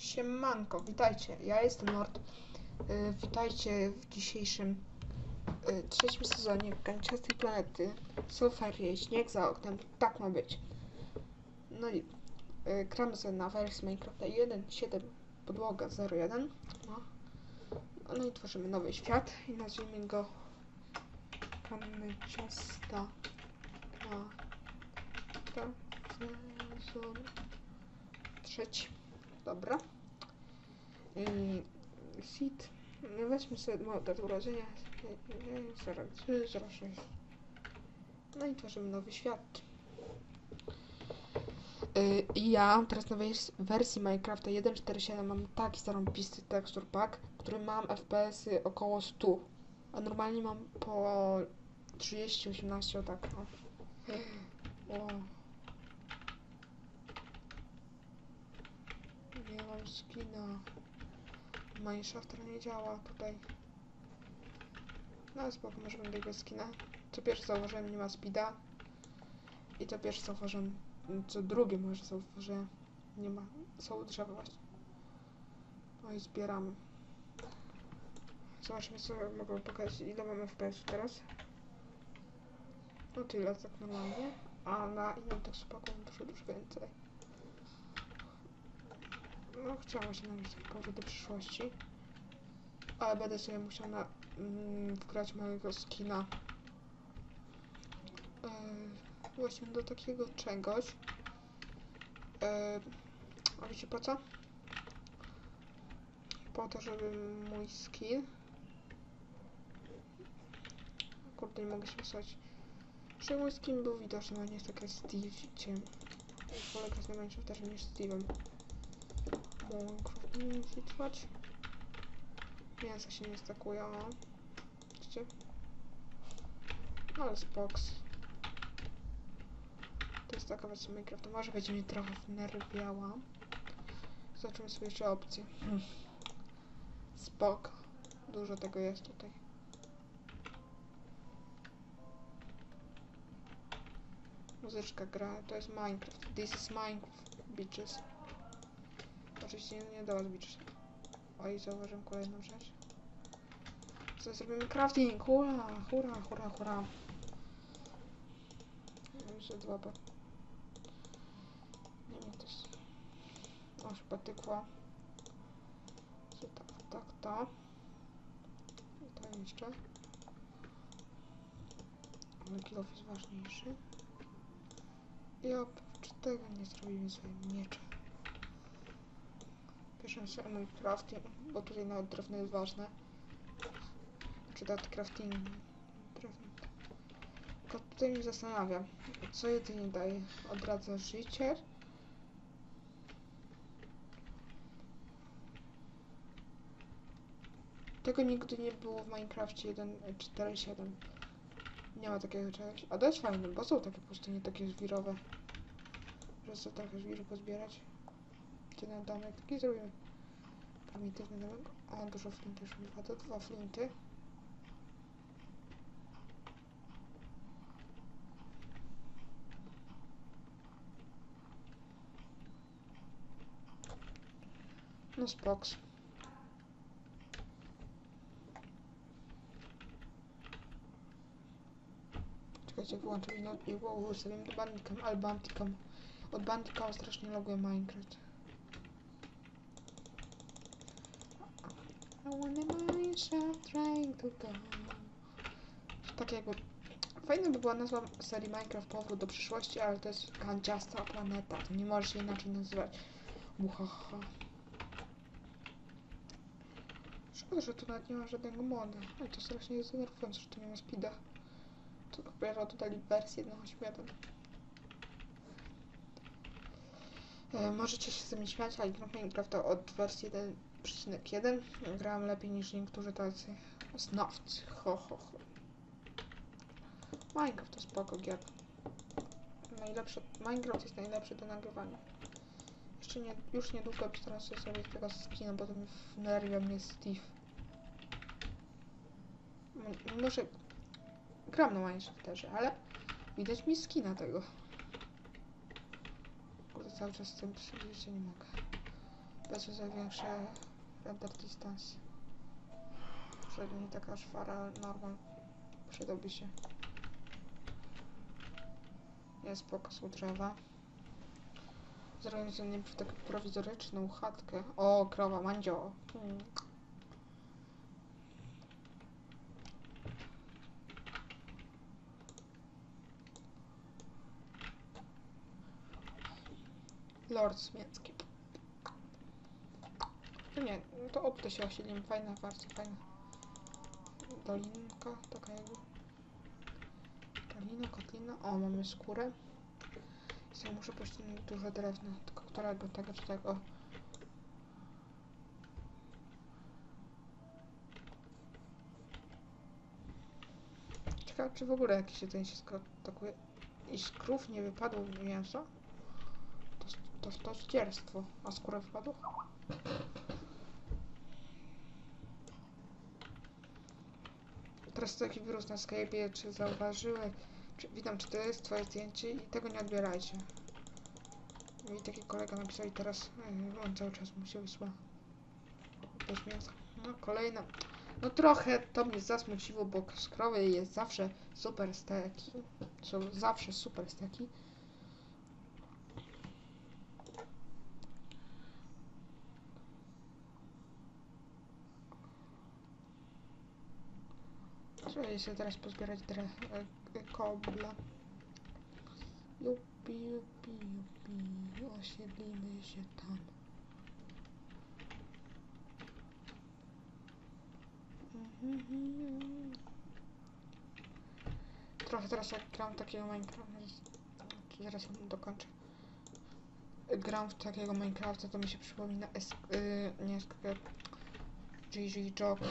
Siemanko, witajcie, ja jestem Nord. Y, witajcie w dzisiejszym y, trzecim sezonie Kanciastej Planety. Są śnieg za oknem, tak ma być. No i y, gramy sobie na wersji Minecrafta 1.7 podłoga 0.1 no. no i tworzymy nowy świat i nazwijmy go Kanciasta Planeta sezon trzeci. Dobra. Yy, weźmy sobie datę urodzenia. 0306. No i tworzymy nowy świat. Yy, ja teraz na wers- wersji Minecrafta 1.4.7 mam taki zarąbisty texture pack, który mam FPS-y około 100. A normalnie mam po 30-18 o tak. No. Skina. Mineshafter nie działa tutaj. No spoko, możemy dać bez skina. Co pierwsze zauważyłem, nie ma speeda. I to pierwsze zauważyłem, co drugie może zauważyłem, nie ma. Są drzewa właśnie. No i zbieramy. Zobaczmy co mogę pokazać, ile mamy FPS teraz. No tyle tak normalnie. A na innym tak spaku dużo, dużo więcej. No, chciałam się nawiązać powrót do przyszłości. Ale będę sobie musiał na, mm, wgrać mojego skina. Yy, właśnie do takiego czegoś. Yy, a wiecie po co? Po to, żeby mój skin... Kurde, nie mogę się wysłać. Żeby mój skin był widoczny, a nie jest taka Steve. Wolę grać na Minecrafterze niż Steve'em. Trwać. Mięsa się nie stakują. Widzicie? Ale spoks. To jest taka wersja. Może będzie mnie trochę wnerwiała. Zobaczymy sobie jeszcze opcje. Spok. Dużo tego jest tutaj. Muzyczka gra. To jest Minecraft. This is Minecraft, bitches. Oczywiście nie, do was biczyć. Oj, zauważyłem kolejną rzecz. Co zrobimy? Crafting! Hurra! Hurra, hurra, hurra! Jeszcze dwa ba... Nie wiem, jest... O, chyba tykła. Tak, tak, to. I to jeszcze. Ale kilof jest ważniejszy. I oprócz tego nie zrobimy sobie miecza. Piszę się o crafting, bo tutaj nawet drewno jest ważne. Czy dat crafting. Drewno. Tylko tutaj mnie zastanawia, co jedynie daje? Odradza życie? Tego nigdy nie było w Minecrafcie 1.4.7. Nie ma takiego czegoś. A to jest fajne, bo są takie pustynie, takie żwirowe. Że sobie trochę żwiru pozbierać. Na domek taki zrobimy. Prymitywny domek. O, dużo flinty już używa. To dwa flinty. No spoks. Czekajcie, wyłączę minut i wow, ustawiam do bandicam, ale bandicam. Od bandicama strasznie loguje Minecraft. I wanna myself trying to go. Tak jakby... Fajna by była nazwa serii Minecraft Powrót do przyszłości, ale to jest kanciasta planeta. To nie może się inaczej nazywać. Muhaha. Szkoda, że tu nawet nie ma żadnego moda. Ale to strasznie jest denerwujące, że tu nie ma speeda. To dopiero dodali wersję 1.8.1. E, możecie się ze mnie śmiać, ale gram Minecrafta od wersji 1.1. Grałem lepiej niż niektórzy tacy znawcy. Ho, ho, ho. Minecraft to spoko gier. Najlepsze, Minecraft jest najlepszy do nagrywania. Jeszcze nie, już niedługo postaram zrobić tego skina, bo to wnerwia mnie Steve. M- Muszę... Gram na Minecrafterze, ale widać mi skina tego. Kurde, cały czas z tym przyjrzeć nie mogę. Bez za większe render distance. Przynajmniej taka szwara normal przydałby się. Jest u drzewa. Zorganizuję w taką prowizoryczną chatkę. O, krowa, mandzio. Hmm. Lord Smiecki. To nie, no to o tutaj się osiedlimy. Fajna, bardzo fajna. Dolinka, taka jakby. Dolina, kotlina. O, mamy skórę. Ja muszę pościągnąć duże drewno, tylko którego, tego czy tego. Ciekawe, czy w ogóle jakieś jedzenie się atakuje. I z krów nie wypadło mięso? To, to, to zdzierstwo. A skóra wypadła? Teraz taki wirus na Skype'ie, czy zauważyły, czy, witam, czy to jest twoje zdjęcie i tego nie odbierajcie. Mi taki kolega napisał i teraz yy, on cały czas mu się wysła. Też mięso. No kolejna. No trochę to mnie zasmuciło, bo z krowy jest zawsze super steki. Są zawsze super steki. Trzeba się teraz pozbierać dre, e, kobla. Jupi, jupi, jupi, osiedlimy się tam. Trochę teraz jak gram takiego Minecrafta, zaraz wam dokończę. Gram w takiego Minecrafta, to mi się przypomina S, y, nie GG Joker.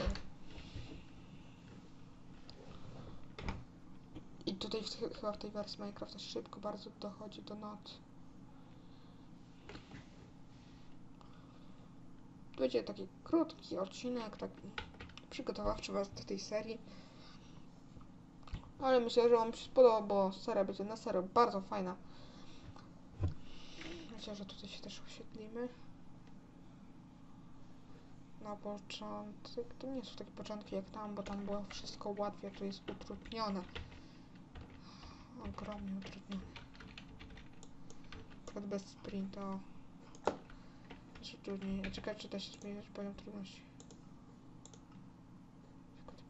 I tutaj w, chyba w tej wersji Minecrafta szybko bardzo dochodzi do nocy. Tu będzie taki krótki odcinek, taki przygotowawczy was do tej serii. Ale myślę, że wam się spodoba, bo seria będzie na serio bardzo fajna. Myślę, że tutaj się też osiedlimy. Na początek, to nie są takie początki jak tam, bo tam było wszystko łatwiej, tu jest utrudnione ogromnie utrudniony. Przykład bez sprinta. Jeszcze trudniej. A czekaj, czy da się zmieniać poziom trudności.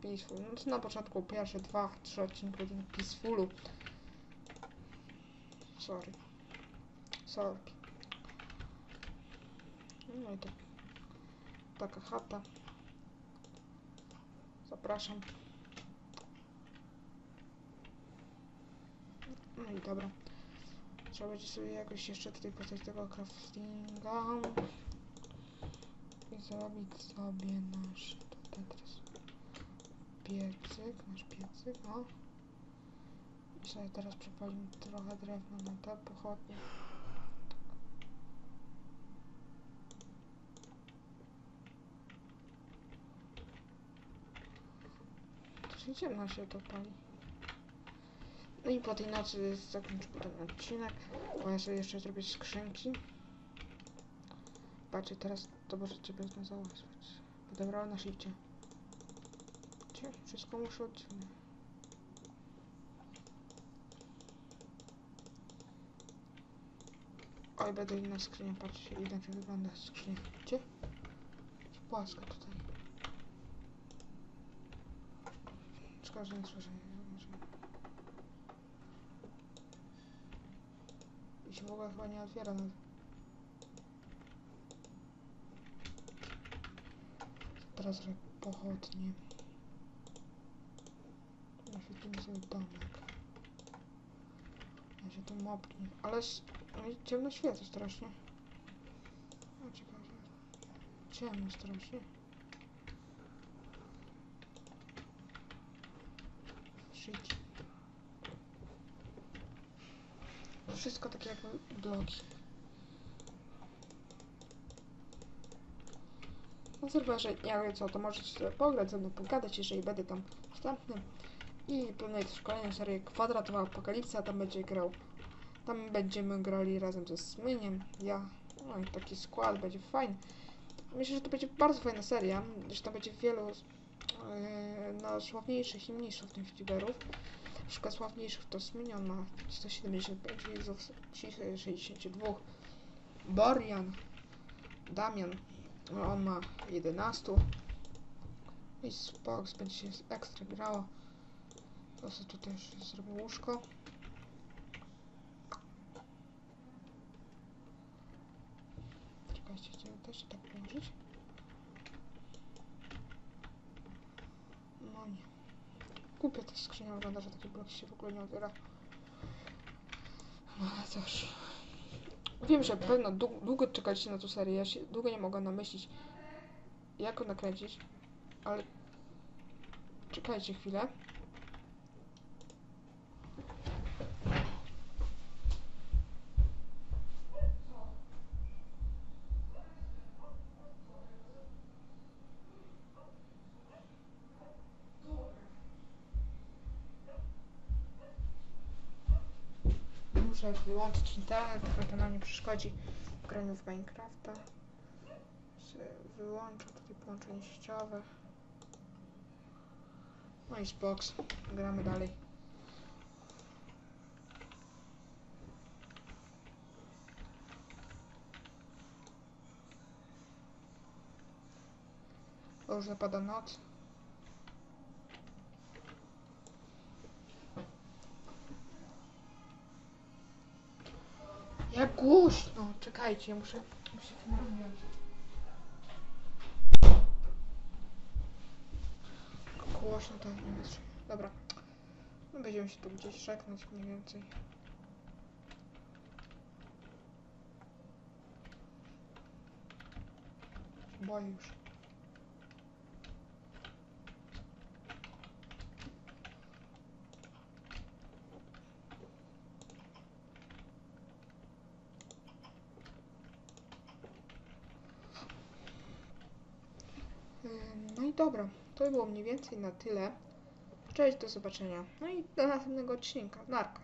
Peaceful. No to na początku pierwsze dwa, trzy odcinki na peacefulu. Sorry. Sorry. No i to taka chata. Zapraszam. No dobra. Trzeba będzie sobie jakoś jeszcze tutaj postać tego craftinga. I zrobić sobie nasz tutaj teraz piecyk, nasz piecyk, o. I sobie teraz przepalimy trochę drewna na te pochodnie. To ciemno się to pali. No i po tej nocy zakończę potem odcinek, bo ja sobie jeszcze zrobię skrzynki. Patrzcie, teraz to możecie bez mnie załatwiać. Odebrała na shifcie. Cie, wszystko muszę odciągnąć. Oj, będę inna skrzynia, patrzcie, inaczej wygląda skrzynia. Gdzie? Płaska tutaj. Szkoda, że nie słyszę. I się w ogóle chyba nie otwiera nawet. Teraz pochodnie. Naświetlimy sobie domek. Ja się tu mopnie. Ale no ciemno świecę strasznie. A ciekawe. Ciemno strasznie. Wszystko takie jakby bloki. Na serwerze, ja wiem co, to możecie sobie pograć, ze mną pogadać, jeżeli będę tam wstępny. I planuję też kolejną serię Kwadratowa Apokalipsa, tam będzie grał. Tam będziemy grali razem ze Smyniem, ja No i taki skład będzie fajny. Myślę, że to będzie bardzo fajna seria, że tam będzie wielu yy, no, sławniejszych i mniejszych tych youtuberów. Przykład sławniejszych to Sminion ma 175 widzów, Cichy 62, Borian, Damian, on ma 11. I Spox będzie się ekstra grało. To sobie tutaj już zrobię łóżko. Czekajcie, chciałem też tak położyć. No nie. Kupię tę skrzynię, wygląda, że taki blok się w ogóle nie otwiera. No ale cóż. Wiem, że pewno dłu- długo czekaliście na tą serię. Ja się długo nie mogę namyślić, jak ją nakręcić, ale czekajcie chwilę. Wyłączyć internet, trochę nam nie przeszkodzi w graniu w Minecrafta. Wyłączę tutaj połączenie sieciowe. No i Xbox. Gramy dalej. Bo już zapada noc. Jak głośno! Czekajcie, muszę, muszę filmować. Głośno to nie jest. Dobra. No będziemy się tu gdzieś żegnać mniej więcej. Się Boję już. Ym, No i dobra, to by było mniej więcej na tyle. Cześć, do zobaczenia. No i do następnego odcinka. Narka.